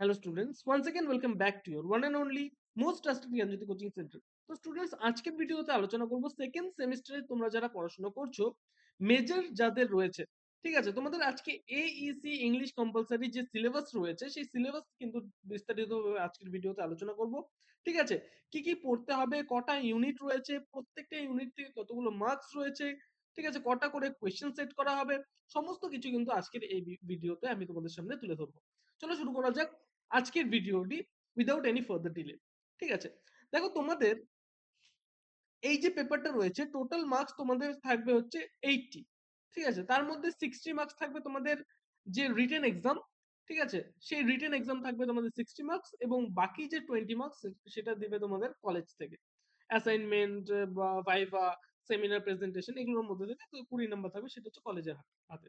Hello students, once again welcome back to your one and only most trusted Gyanjyoti coaching centre তো students আজকের ভিডিওতে আলোচনা করব second সেমিস্টারে তোমরা যারা পড়াশোনা করছ মেজর যাদের রয়েছে ঠিক আছে? তোমাদের আজকে এইসি ইংলিশ কম্পালসারি যে সিলেবাস রয়েছে সেই সিলেবাস কিন্তু বিস্তারিতভাবে আজকের ভিডিওতে আলোচনা করব ঠিক আছে? কি কি পড়তে হবে কটা ইউনিট রয়েছে প্রত্যেকটা ইউনিট থেকে কতগুলো মার্কস রয়েছে ঠিক আছে? কটা করে কোয়েশ্চেন সেট করা হবে সমস্ত কিছু কিন্তু আজকের এই ভিডিওতে আমি তোমাদের সামনে তুলে ধরবো। চলো শুরু করা যাক আজকের ভিডিওটি উইদাউট এনি ফার্দার ডিলে ঠিক আছে? দেখো তোমাদের এই যে পেপারটা রয়েছে টোটাল মার্কস তোমাদের থাকবে হচ্ছে এইটটি ঠিক আছে? তার মধ্যে সিক্সটি মার্কস থাকবে তোমাদের যে রিটেন এক্সাম ঠিক আছে? সেই রিটেন এক্সাম থাকবে তোমাদের সিক্সটি মার্কস এবং বাকি যে টোয়েন্টি মার্কস সেটা দিবে তোমাদের কলেজ থেকে। অ্যাসাইনমেন্ট বা ভাইভা সেমিনার প্রেজেন্টেশন এগুলোর মধ্যে থেকে কুড়ি নাম্বার থাকবে, সেটা হচ্ছে কলেজের হাতে।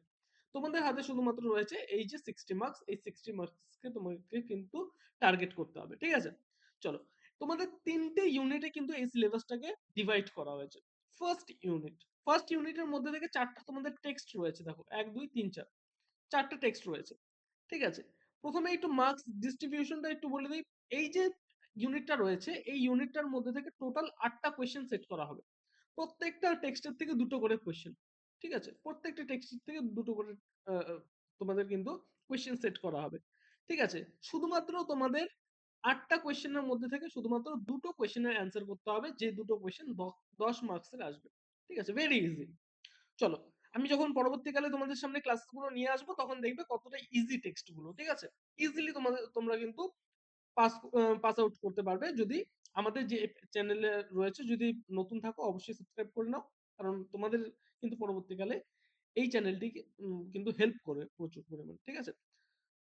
তোমাদের হাতে শুধুমাত্র রয়েছে এই যে সিক্সটি মার্কস এই সিক্সটি মার্কসকে তোমাকে কিন্তু টার্গেট করতে হবে, ঠিক আছে? চলো, তোমাদের তিনটে ইউনিটে কিন্তু এই সিলেবাসটাকে ডিভাইড করা হয়েছে। ফার্স্ট ইউনিট ফার্স্ট ইউনিটের মধ্যে থেকে চারটা তোমাদের টেক্সট রয়েছে, দেখো, এক, দুই, তিন, চার, চারটা টেক্সট রয়েছে, ঠিক আছে? প্রথমে একটু মার্কস ডিস্ট্রিবিউশনটা একটু বলে দিই, এই যে ইউনিটটা রয়েছে, এই ইউনিটটার মধ্যে থেকে টোটাল আটটা কোয়েশ্চেন সেট করা হবে। প্রত্যেকটা টেক্সটের থেকে দুটো করে কোয়েশ্চেন ঠিক আছে? প্রত্যেকটা টেক্সটের থেকে দুটো করে তোমাদের কিন্তু কোয়েশ্চেন সেট করা হবে। ঠিক আছে? শুধুমাত্র তোমাদের আটটা কোয়েশ্চেনের মধ্যে থেকে শুধুমাত্র দুটো কোয়েশ্চেনের অ্যান্সার করতে হবে, যে দুটো কোয়েশ্চেন দশ মার্কসের আসবে। ঠিক আছে? ভেরি ইজি চলো, আমি যখন পরবর্তীকালে তোমাদের সামনে ক্লাসগুলো নিয়ে আসব, তখন দেখবে কতটা ইজি টেক্সটগুলো, ঠিক আছে? ইজিলি তোমাদের, তোমরা কিন্তু পাস পাস আউট করতে পারবে। যদি আমাদের যে চ্যানেলে রয়েছে, যদি নতুন থাকো, অবশ্যই সাবস্ক্রাইব করে নাও। কারণ তোমাদের কিন্তু পরবর্তীকালে এই চ্যানেলটি কিন্তু হেল্প করে প্রচুর পরিমাণে, ঠিক আছে?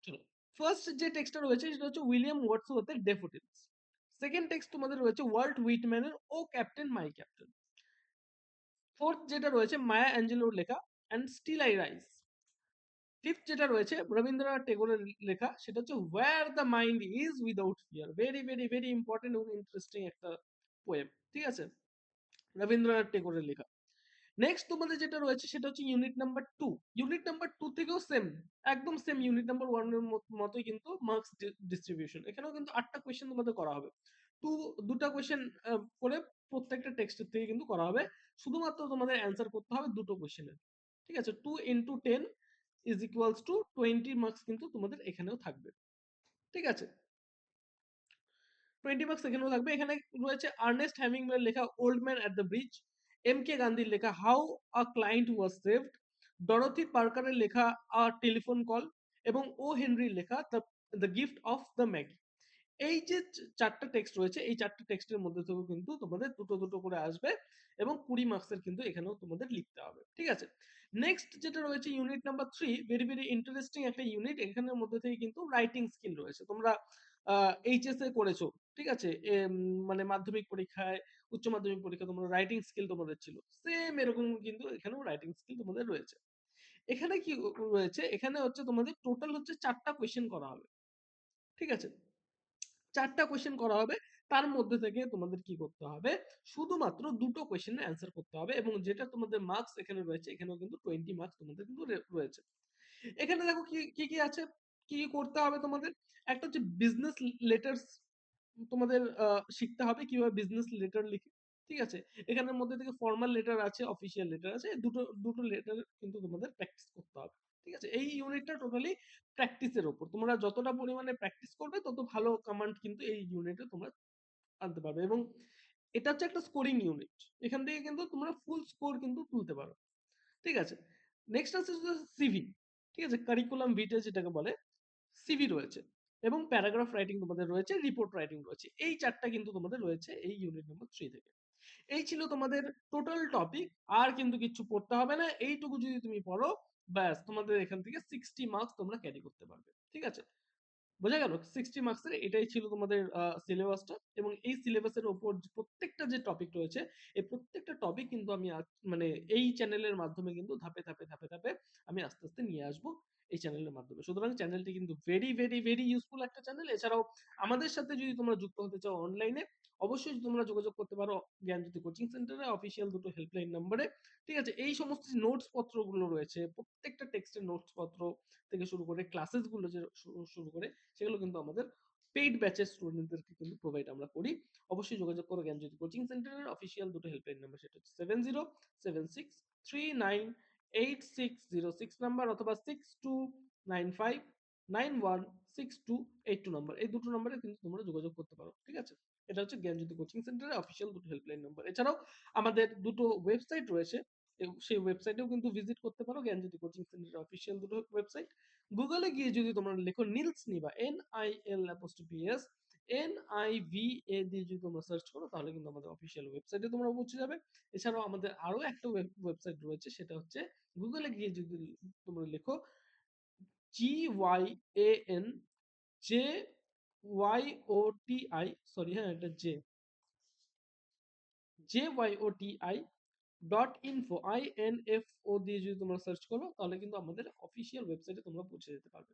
চলো ফার্স্ট যে টেক্সটটা রয়েছে সেটা হচ্ছে উইলিয়াম ওয়ার্ডসওয়ার্থের ডেফোডিলস সেকেন্ড টেক্সট তোমাদের রয়েছে Walt উইটম্যানের O captain my captain fourth যেটা রয়েছে মায়া অ্যাঞ্জেলোর লেখা and still I rise fifth যেটা রয়েছে রবীন্দ্রনাথ টেগোরের লেখা, সেটা হচ্ছে where the mind is without fear very very very important এবং ইন্টারেস্টিং একটা পোয়েম ঠিক আছে? রবীন্দ্রনাথ টেগোরের লেখা। নেক্সট তোমাদের যেটা রয়েছে সেটা হচ্ছে unit number two unit number two থেকেও সেম একদম সেম ইউনিট নাম্বার ওয়ানের মতোই কিন্তু মার্কস ডিস্ট্রিবিউশন এখানেও কিন্তু আটটা কোয়েশ্চেন তোমাদের করা হবে। টু দুটা কোয়েশ্চেন করে প্রত্যেকটা টেক্সটের থেকে কিন্তু করা হবে। শুধুমাত্র তোমাদের অ্যান্সার করতে হবে দুটো কোয়েশ্চেনের ঠিক আছে? Two into ten is equals to twenty marks কিন্তু তোমাদের এখানেও থাকবে। ঠিক আছে? টোয়েন্টি মার্কস এখানেও থাকবে। এখানে রয়েছে আর্নেস্ট হ্যামিংওয়ের লেখা old man at the bridge M K গান্ধীর লেখা how a client was saved Dorothy পার্কারের লেখা আ টেলিফোন কল এবং ও হেনরির লেখা the the gift of the Magi এই যে চারটা টেক্সট রয়েছে, এই চারটা টেক্সটের মধ্যে থেকেও কিন্তু তোমাদের দুটো দুটো করে আসবে এবং কুড়ি মার্কসের কিন্তু এখানেও তোমাদের লিখতে হবে, ঠিক আছে? নেক্সট যেটা রয়েছে unit number three very very interesting একটা ইউনিট এখানের মধ্যে থেকে কিন্তু রাইটিং স্কিল রয়েছে। তোমরা এইচএস এ করেছ, ঠিক আছে? মানে মাধ্যমিক পরীক্ষায়, উচ্চ মাধ্যমিক পরীক্ষা তোমরা রাইটিং স্কিল তোমাদের ছিল। সেম এরকম কিন্তু এখানেও রাইটিং স্কিল তোমাদের রয়েছে। এখানে কি রয়েছে? এখানে হচ্ছে তোমাদের টোটাল হচ্ছে চারটা কোয়েশ্চেন করা হবে। ঠিক আছে? চারটা কোয়েশ্চেন করা হবে। তার মধ্যে থেকে তোমাদের কি করতে হবে? শুধুমাত্র দুটো কোয়েশ্চেনের অ্যান্সার করতে হবে এবং যেটা তোমাদের মার্কস এখানে রয়েছে, এখানেও কিন্তু টোয়েন্টি মার্কস তোমাদের কিন্তু রয়েছে। এখানে দেখো কি কি আছে? কি করতে হবে তোমাদের? একটা হচ্ছে বিজনেস লেটার্স তোমাদের শিখতে হবে কীভাবে বিজনেস লেটার লিখে, ঠিক আছে? এখানের মধ্যে থেকে ফর্মাল লেটার আছে অফিসিয়াল লেটার আছে, দুটো দুটো লেটার কিন্তু তোমাদের প্র্যাকটিস করতে হবে, ঠিক আছে? এই ইউনিটটা টোটালি প্র্যাকটিসের ওপর তোমরা যতটা পরিমাণে প্র্যাকটিস করবে, তত ভালো কমান্ড কিন্তু এই ইউনিটে তোমরা আনতে পারবে এবং এটা হচ্ছে একটা স্কোরিং ইউনিট এখান থেকে কিন্তু তোমরা ফুল স্কোর কিন্তু তুলতে পারো, ঠিক আছে? নেক্সট আছে সিভি ঠিক আছে? কারিকুলাম ভিটে যেটাকে বলে সিভি রয়েছে এবং প্যারাগ্রাফ রাইটিং তোমাদের রয়েছে রিপোর্ট রাইটিং রয়েছে। এই চারটা কিন্তু তোমাদের রয়েছে এই ইউনিট নম্বর থ্রি থেকে। এই ছিল তোমাদের টোটাল টপিক আর কিন্তু কিছু পড়তে হবে না। এইটুকু যদি তুমি পড়ো, ব্যাস, তোমাদের এখান থেকে সিক্সটি মার্কস তোমরা ক্যারি করতে পারবে। ঠিক আছে? বোঝা গেল? সিক্সটি মার্কসের এটাই ছিল তোমাদের সিলেবাসটা এবং এই সিলেবাসের ওপর প্রত্যেকটা যে টপিক রয়েছে, এই প্রত্যেকটা টপিক কিন্তু আমি মানে এই চ্যানেলের মাধ্যমে কিন্তু ধাপে ধাপে ধাপে ধাপে আমি আস্তে আস্তে নিয়ে আসব। এই চ্যানেলের মাধ্যমে। সুতরাং চ্যানেলটি কিন্তু ভেরি ভেরি ভেরি ইউজফুল একটা চ্যানেল এছাড়াও আমাদের সাথে যদি তোমরা যুক্ত হতে চাও অনলাইনে অবশ্যই তোমরা যোগাযোগ করতে পারো জ্ঞানজ্যোতি কোচিং সেন্টারে অফিসিয়াল দুটো হেল্পলাইন নম্বরে ঠিক আছে? এই সমস্ত নোটস পত্রগুলো রয়েছে, প্রত্যেকটা টেক্সটের নোটস পত্র থেকে শুরু করে ক্লাসেসগুলো যে শুরু করে, সেগুলো কিন্তু আমাদের পেইড ব্যাচের স্টুডেন্টদেরকে কিন্তু প্রোভাইড আমরা করি। অবশ্যই যোগাযোগ করো জ্ঞানজ্যোতি কোচিং সেন্টারের অফিসিয়াল দুটো হেল্পলাইন নাম্বার সেটা হচ্ছে seven zero seven six three nine eight six zero six number অথবা six two nine five nine one six two eight two number এই দুটো নাম্বারে কিন্তু তোমরা যোগাযোগ করতে পারো, ঠিক আছে? এটা হচ্ছে জ্ঞানজ্যোতি কোচিং সেন্টারের অফিসিয়াল দুটো হেল্পলাইন নাম্বার এছাড়াও আমাদের দুটো ওয়েবসাইট রয়েছে সেই ওয়েবসাইটেও কিন্তু ভিজিট করতে পারো জ্ঞানজ্যোতি কোচিং সেন্টারের অফিসিয়াল দুটো ওয়েবসাইট গুগলে গিয়ে যদি তোমরা লেখো নীলস নিবা N I L apostrophe S N I V A দিয়ে যদি তোমরা সার্চ করো, তাহলে কিন্তু আমাদের অফিসিয়াল ওয়েবসাইটে তোমরা পৌঁছে যাবে। এছাড়াও আমাদের একটা ওয়েবসাইট রয়েছে, সেটা হচ্ছে গুগলে গিয়ে যদি তোমরা লেখো G Y A N J Y O T I sorry হ্যাঁ এটা J J Y O T I dot info I N F O দিয়ে যদি তোমরা সার্চ করো, তাহলে কিন্তু আমাদের অফিসিয়াল ওয়েবসাইটে তোমরা পৌঁছে যেতে পারবে।